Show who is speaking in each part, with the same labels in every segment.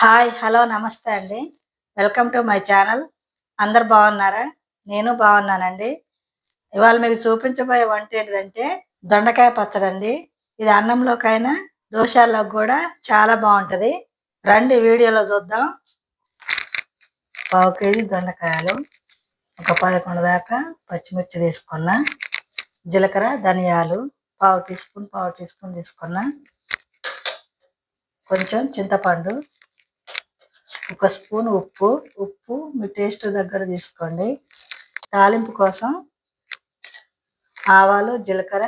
Speaker 1: Hi hello నమస్తే అండి. Welcome to my channel. అందరు బాగున్నారా? నేను బాగున్నానండి. ఇవాళ మీకు చూపించబోయే వంట ఏంటంటే దొండకాయ పచ్చడండి. ఇది అన్నంలోకైనా దోశల్లోకి కూడా చాలా బాగుంటుంది. రండి వీడియోలో చూద్దాం. పావు కేజీ దొండకాయలు ఒక పదకొండు దాకా పచ్చిమిర్చి తీసుకున్నా జీలకర్ర ధనియాలు పావు టీ స్పూన్ పావు టీ స్పూన్ తీసుకున్నా కొంచెం చింతపండు ఒక స్పూన్ ఉప్పు ఉప్పు మీ టేస్ట్ దగ్గర తీసుకోండి. తాలింపు కోసం ఆవాలు జీలకర్ర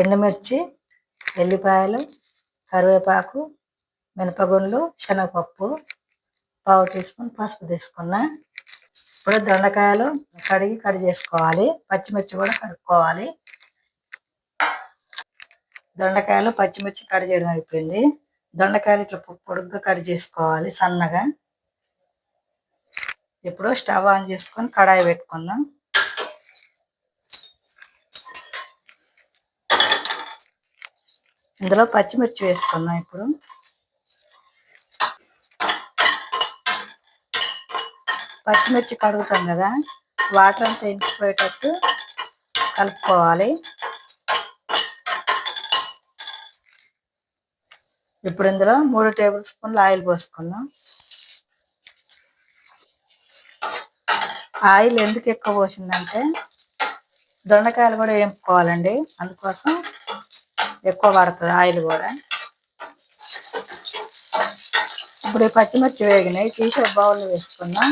Speaker 1: ఎండుమిర్చి ఎల్లిపాయలు కరివేపాకు మినపగుండ్లు శనగపప్పు పావు టీ స్పూన్ పసుపు తీసుకున్నా. ఇప్పుడు దొండకాయలు కడిగి కడి చేసుకోవాలి. పచ్చిమిర్చి కూడా కడుక్కోవాలి. దొండకాయలు పచ్చిమిర్చి కడి చేయడం అయిపోయింది. దొండకాయలు ఇట్లా పొడుగ్గా కట్ చేసుకోవాలి సన్నగా. ఇప్పుడు స్టవ్ ఆన్ చేసుకొని కడాయి పెట్టుకుందాం. ఇందులో పచ్చిమిర్చి వేసుకుందాం ఇప్పుడు. పచ్చిమిర్చి కడుగుతాం కదా వాటర్ అంతా ఇంకిపోయేటట్టు కలుపుకోవాలి. ఇప్పుడు ఇందులో మూడు టేబుల్ స్పూన్లు ఆయిల్ పోసుకుందాం ఆయిల్ ఎందుకు ఎక్కువ పోసిందంటే దొండకాయలు కూడా వేపుకోవాలండి. అందుకోసం ఎక్కువ పడుతుంది ఆయిల్ కూడా. ఇప్పుడు ఈ పచ్చిమిర్చి వేగినాయి. తీసి బౌల్లో వేసుకుందాం.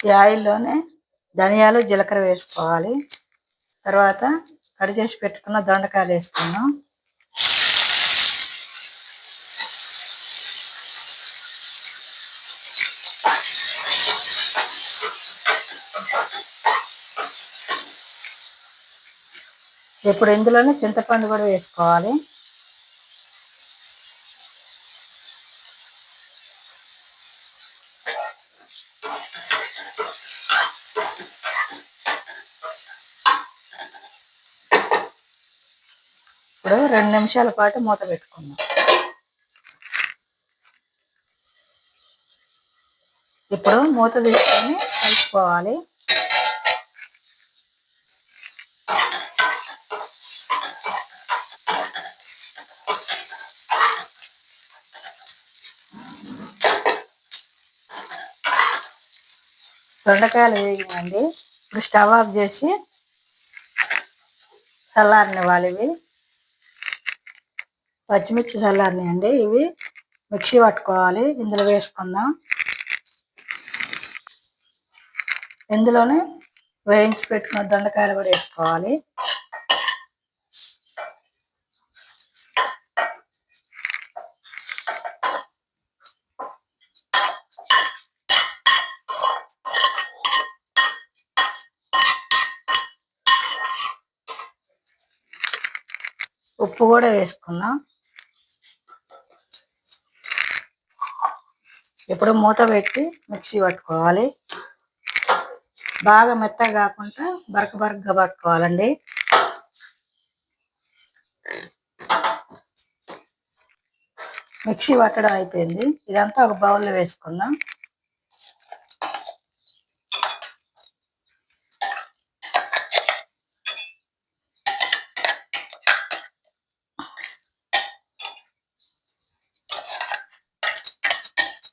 Speaker 1: ఈ ఆయిల్లోనే ధనియాలు జీలకర్ర వేసుకోవాలి. తర్వాత కడి చేసి పెట్టుకున్న దొండకాయలు వేసుకున్నాం ఇప్పుడు ఇందులోనే చింతపండు కూడా వేసుకోవాలి. ఇప్పుడు రెండు నిమిషాల పాటు మూత పెట్టుకుందాం. ఇప్పుడు మూత తీసుకొని కలుపుకోవాలి. దొండకాయలు వేగినాయండి. ఇప్పుడు స్టవ్ ఆఫ్ చేసి చల్లారనివ్వాలి ఇవి. పచ్చిమిర్చి చల్లారినాయండి ఇవి. మిక్సీ పట్టుకోవాలి. ఇందులో వేసుకుందాం. ఇందులోనే వేయించి పెట్టుకున్న దొండకాయలు కూడా వేసుకోవాలి. ఉప్పు కూడా వేసుకుందాం. ఇప్పుడు మూత పెట్టి మిక్సీ పట్టుకోవాలి. బాగా మెత్తగా కాకుండా బరక బరకగా పట్టుకోవాలండి. మిక్సీ పట్టడం అయిపోయింది. ఇదంతా ఒక బౌల్లో వేసుకుందాం.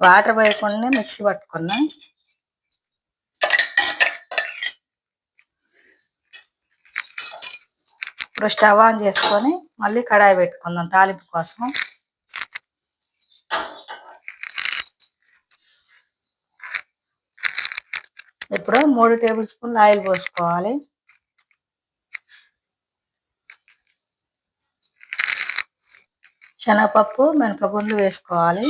Speaker 1: వాటర్ పోయకుండా మిక్సీ పట్టుకున్నాం ఇప్పుడు స్టవ్ ఆన్ చేసుకొని మళ్ళీ కడాయి పెట్టుకుందాం తాలింపు కోసం. ఇప్పుడు మూడు టేబుల్ స్పూన్లు ఆయిల్ పోసుకోవాలి. శనగపప్పు మినపగుండ్లు వేసుకోవాలి.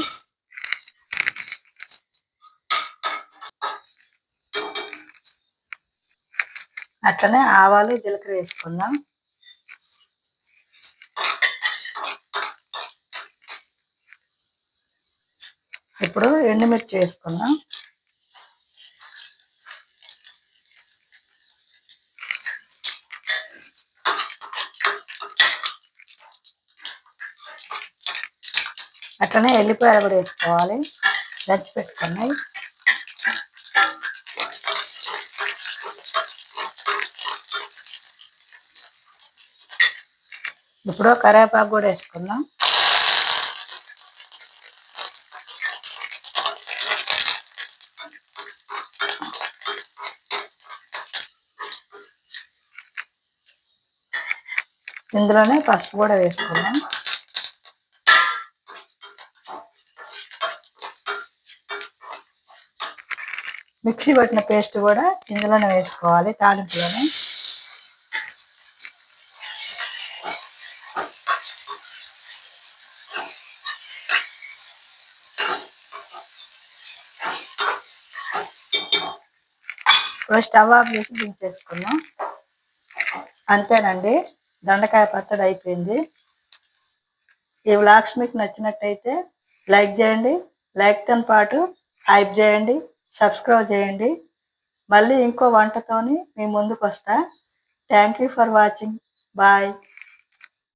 Speaker 1: అట్లనే ఆవాలు జీలకర్ర వేసుకుందాం. ఇప్పుడు ఎండుమిర్చి వేసుకుందాం. అట్లనే ఎల్లిపాయలు కూడా వేసుకోవాలి. దంచి పెట్టుకున్నాయి. ఇప్పుడు కరివేపాకు కూడా వేసుకుందాం. ఇందులోనే పసుపు కూడా వేసుకున్నాం మిక్సీ పట్టిన పేస్ట్ కూడా ఇందులోనే వేసుకోవాలి తాలింపులోనే. ఇప్పుడు స్టవ్ ఆఫ్ చేసి దించేసుకున్నాం. అంతేనండి దొండకాయ పచ్చడి అయిపోయింది. ఈ వ్లాగ్స్ మీకు నచ్చినట్టయితే లైక్ చేయండి లైక్తో పాటు హైప్ చేయండి సబ్స్క్రైబ్ చేయండి. మళ్ళీ ఇంకో వంటతోని మీ ముందుకు వస్తా thank you for watching. Bye.